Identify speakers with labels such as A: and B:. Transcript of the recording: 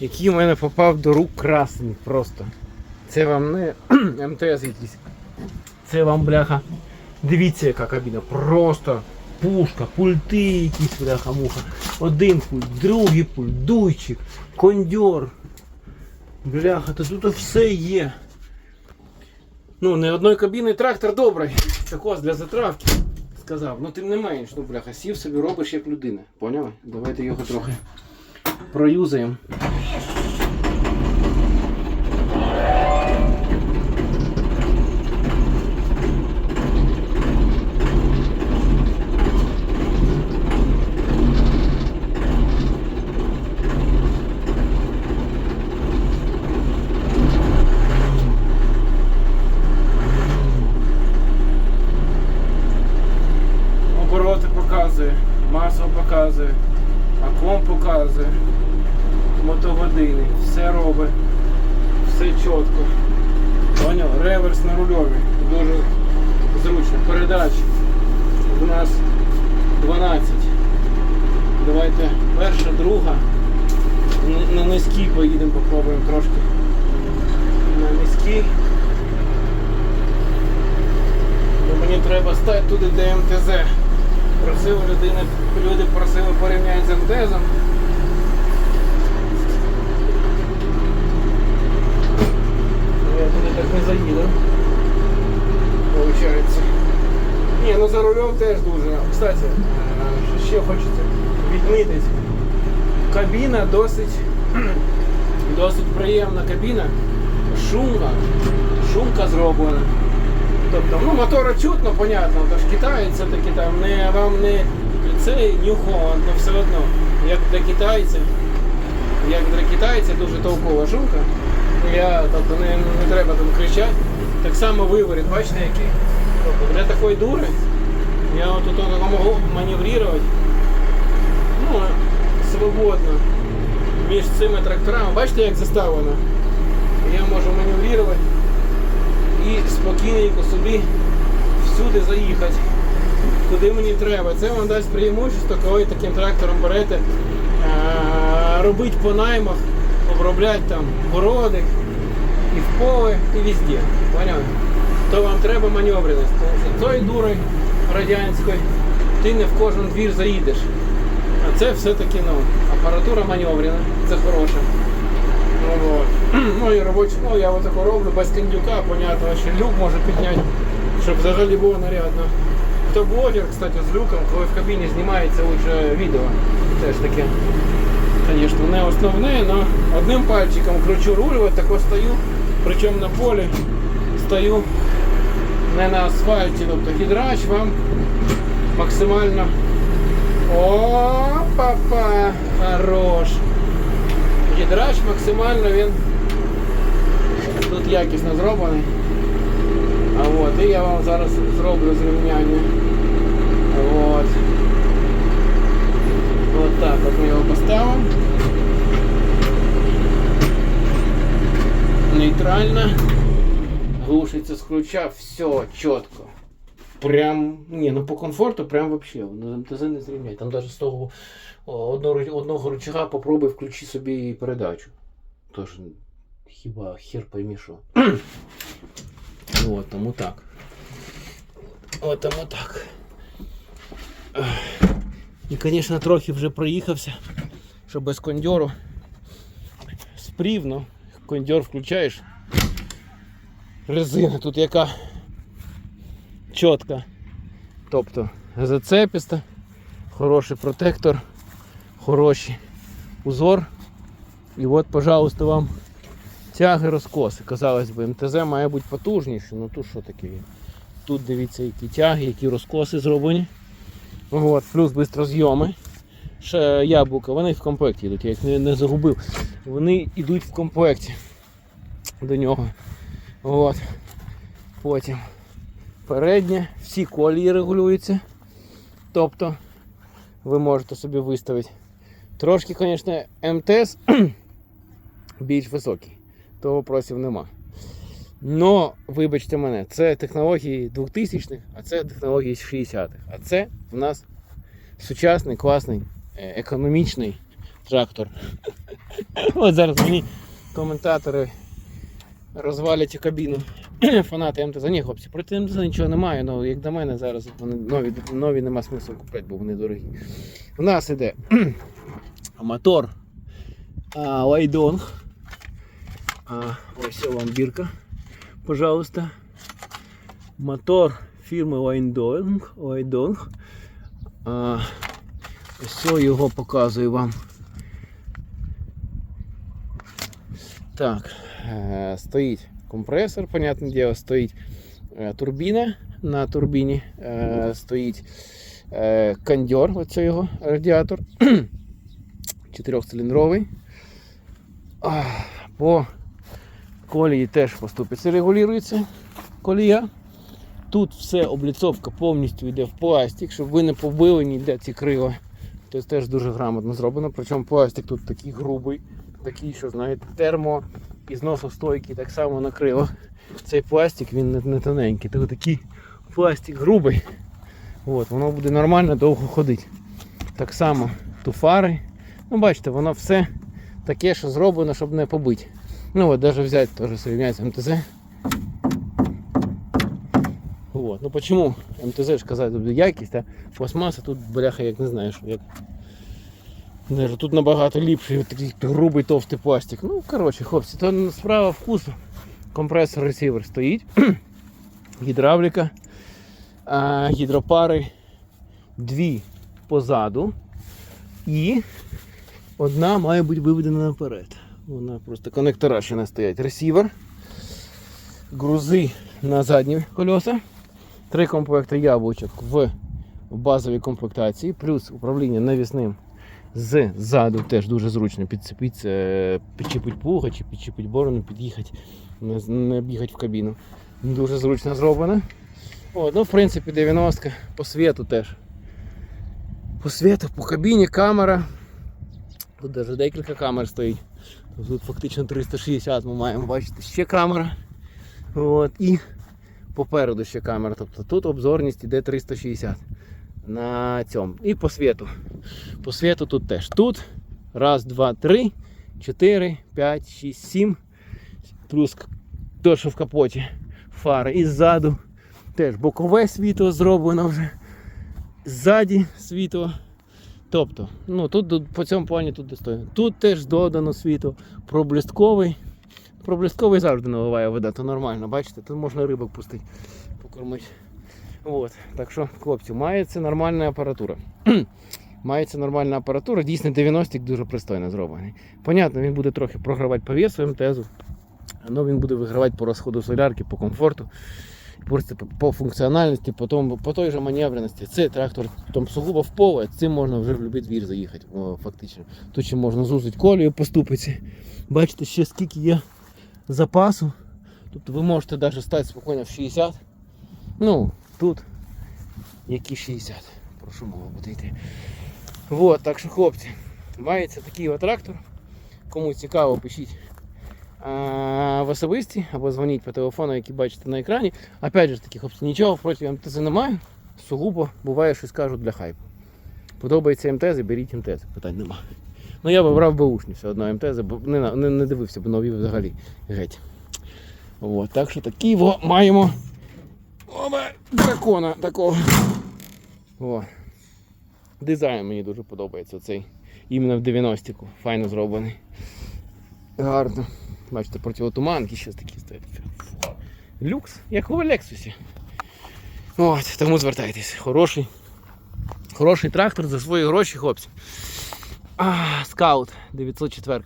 A: який у мене попав до рук красний просто. Це вам не МТС якийсь. Це вам бляха. Дивіться, яка кабіна. Просто пушка, пульти якісь бляха-муха. Один пульт, другий пульт, дуйчик, кондьор. Бляха, то тут все є. Ну, не одної кабіни трактор добрий. Так для затравки. Сказав, ну тим не менш, ну бляха, сів собі робиш як людина. Поняли? Давайте його трохи проюзаємо. Обороти показує, масу показує, аком показує, мотогодини, все робить, все чітко. Поняв? Реверс на рульові. Дуже зручно. Передач у нас 12. Давайте перша, друга. На- низькій поїдемо, попробуємо трошки. На низькій. Мені треба стати туди, де МТЗ. Просили людини, люди просили порівняти з МТЗом. Ну, Я туди так не заїду. Получається. Ні, ну за рулем теж дуже. Кстати, е, що ще хочеться відмітити. Кабіна досить, досить приємна кабіна. Шумка. Шумка зроблена. Тобто, ну мотора чутно, понятно, тож Китай це таки там не вам не цей Holland, але все одно. Як для китайців, як для китайців дуже толкова шумка. Я, тобто не, не треба там кричати. Так само виворіт, бачите який? Тобто для такої дури я от тут можу маневрувати ну, свободно між цими тракторами. Бачите, як заставлено? Я можу маневрувати спокійненько собі всюди заїхати, куди мені треба. Це вам дасть преимущество, коли таким трактором берете, е, робити по наймах, обробляти там городи і в поле, і везде. Поняли? То вам треба маневреність, тому що тою дурою радянською ти не в кожен двір заїдеш. А це все-таки ну, апаратура маневрена, це хороше. Вот. ну і робочу, ну я отако роблю без кондюка, понятно, що люк може підняти, щоб взагалі було нарядно. Хто блогер, кстати, з люком, коли в кабіні знімається лучше відео. Теж таке, звісно, не основне, але одним пальчиком кручу руль, от тако стою, причому на полі стою не на асфальті, тобто гідрач вам максимально. О, папа, хорош. Гідрач максимально він тут якісно зроблений. А от, і я вам зараз зроблю зрівняння. От. От так от ми його поставимо. Нейтрально. Глушиться з ключа, все чітко. Прям, ні, ну по комфорту прям вообще. Ну, МТЗ не зрівняй. Там навіть з того одного, рычага попробуй включи собі передачу. Тож хіба хер пойми що. От, тому так. От тому так. І, звісно, трохи вже проїхався, що без кондьору. Спрівно. Кондьор включаєш. Резина тут яка чітка. Тобто зацепіста, хороший протектор, хороший узор. І от, пожалуйста, вам тяги розкоси. Казалось би, МТЗ має бути потужніше, ну тут що таке? Тут дивіться, які тяги, які розкоси зроблені. От, плюс бистрозйоми. Ще яблука, вони в комплекті йдуть, я їх не, не загубив. Вони йдуть в комплекті до нього. От. Потім переднє, всі колії регулюються. Тобто ви можете собі виставити. Трошки, звісно, МТС більш високий, то вопросів нема. Но, вибачте мене, це технології 2000-х, а це технології 60-х. А це в нас сучасний, класний, е, економічний трактор. От зараз мені коментатори розвалять кабіну. Фанати МТЗ. Ні, хлопці, проти МТЗ нічого немає, ну як до мене зараз вони нові, нові нема смислу купити, бо вони дорогі. У нас іде мотор а, Лайдонг. А, ось вам бірка, пожалуйста. Мотор фірми Лайдонг. Лайдонг. А, ось його показую вам. Так, е, стоїть компресор, понятне діло, стоїть е, турбіна. На турбіні е, стоїть кондьор, оце його радіатор. Чотирьохциліндровий. А, По колії теж по ступиці регулюється колія. Тут все обліцовка повністю йде в пластик, щоб ви не побили ніде ці крила. Тобто теж дуже грамотно зроблено. Причому пластик тут такий грубий, такий, що знаєте, термо і зносостойкий, так само на крилах. Цей пластик він не, не тоненький, то такий пластик грубий. От, воно буде нормально довго ходити. Так само ту фари. Ну, бачите, воно все таке, що зроблено, щоб не побити. Ну от, навіть взяти теж срівняти МТЗ. Вот. Ну почему МТЗ ж казати якість, а пластмаса тут бляха, як не знаю, що як. Даже тут набагато ліпший такий грубий товстий пластик. Ну, коротше, хлопці, то справа вкусу. Компресор ресівер стоїть. Гідравліка. А, гідропари дві позаду. І одна має бути виведена наперед. Вона просто коннектора ще не стоять. Ресівер. Грузи на задні колеса. Три комплекти яблучок в базовій комплектації, плюс управління навісним ззаду теж дуже зручно підцепити, е, підчепити плуга чи підчепити борону, під'їхати, не бігати в кабіну. Дуже зручно зроблено. О, ну, в принципі, 90 по світу теж. По світу, по кабіні камера. Тут навіть декілька камер стоїть. Тут фактично 360 ми маємо бачити ще камера. От, і попереду ще камера. Тобто тут обзорність іде 360 на цьому. І по світу. По світу тут теж. Тут раз, два, три, чотири, п'ять, шість, сім. Плюс то, що в капоті фари. І ззаду теж бокове світло зроблено вже. Ззаді світло. Тобто, ну тут по цьому плані тут достойно. Тут теж додано світло, проблисковий. Проблисковий завжди наливає вода, то нормально, бачите, тут можна рибок пустити, покормити. От. Так що, хлопці, мається нормальна апаратура. мається нормальна апаратура, дійсно 90 дуже пристойно зроблений. Понятно, він буде трохи програвати по весу МТЗу, але він буде вигравати по розходу солярки, по комфорту, просто по- функціональності, по, тому, по той же маневреності. Це трактор там сугубо в поле, цим можна вже в будь-який двір заїхати, фактично. Тут ще можна зузити колію по. Бачите, ще скільки є запасу. Тобто ви можете навіть стати спокійно в 60. Ну, тут які 60. Прошу мого буде. Вот, так що, хлопці, мається такий трактор. Кому цікаво, пишіть в особисті або дзвоніть по телефону, який бачите на екрані. Опять же таки, хлопці, нічого проти МТЗ немає. Сугубо буває щось кажуть для хайпу. Подобається МТЗ, беріть МТЗ, питань нема. Ну я би брав беушні все одно МТЗ, бо не, не, не дивився б нові взагалі геть. От, так що такі во, маємо оба дракона такого. О. Дизайн мені дуже подобається цей. Іменно в 90-ку. Файно зроблений. Гарно. Бачите, противотуманки ще такі стоять. Люкс, як у Лексусі. От, тому звертайтесь. Хороший. Хороший трактор за свої гроші, хлопці. А, скаут 904.